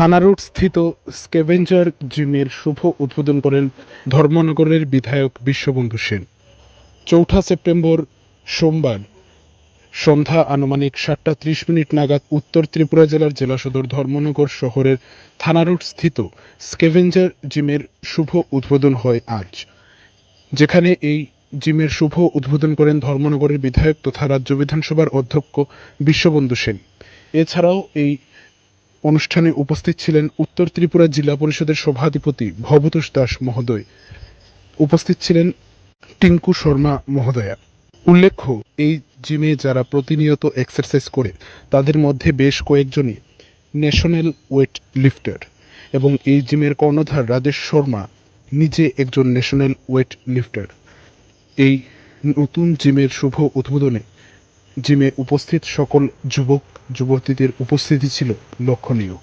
থানা রোড স্থিত স্কেভেঞ্জার জিমের শুভ উদ্বোধন করেন ধর্মনগরের বিধায়ক বিশ্ববন্ধু সেন। চৌঠা সেপ্টেম্বর সোমবার সন্ধ্যা আনুমানিক সাতটা ত্রিশ মিনিট নাগাদ উত্তর ত্রিপুরা জেলার জেলা সদর ধর্মনগর শহরের থানা স্থিত স্কেভেঞ্জার জিমের শুভ উদ্বোধন হয় আজ। যেখানে এই জিমের শুভ উদ্বোধন করেন ধর্মনগরের বিধায়ক তথা রাজ্য বিধানসভার অধ্যক্ষ বিশ্ববন্ধু সেন। এছাড়াও এই অনুষ্ঠানে উপস্থিত ছিলেন উত্তর ত্রিপুরা জেলা পরিষদের সভাধিপতি ভবতোষ দাস মহোদয়। উপস্থিত ছিলেন টিঙ্কু শর্মা মহোদয়া। উল্লেখ্য, এই জিমে যারা প্রতিনিয়ত এক্সারসাইজ করে, তাদের মধ্যে বেশ কয়েকজনই ন্যাশনাল ওয়েট লিফটার এবং এই জিমের কর্ণধার রাজেশ শর্মা নিজে একজন ন্যাশনাল ওয়েট লিফটার এই নতুন জিমের শুভ উদ্বোধনে জিমে উপস্থিত সকল যুবক যুবতীদের উপস্থিতি ছিল লক্ষণীয়।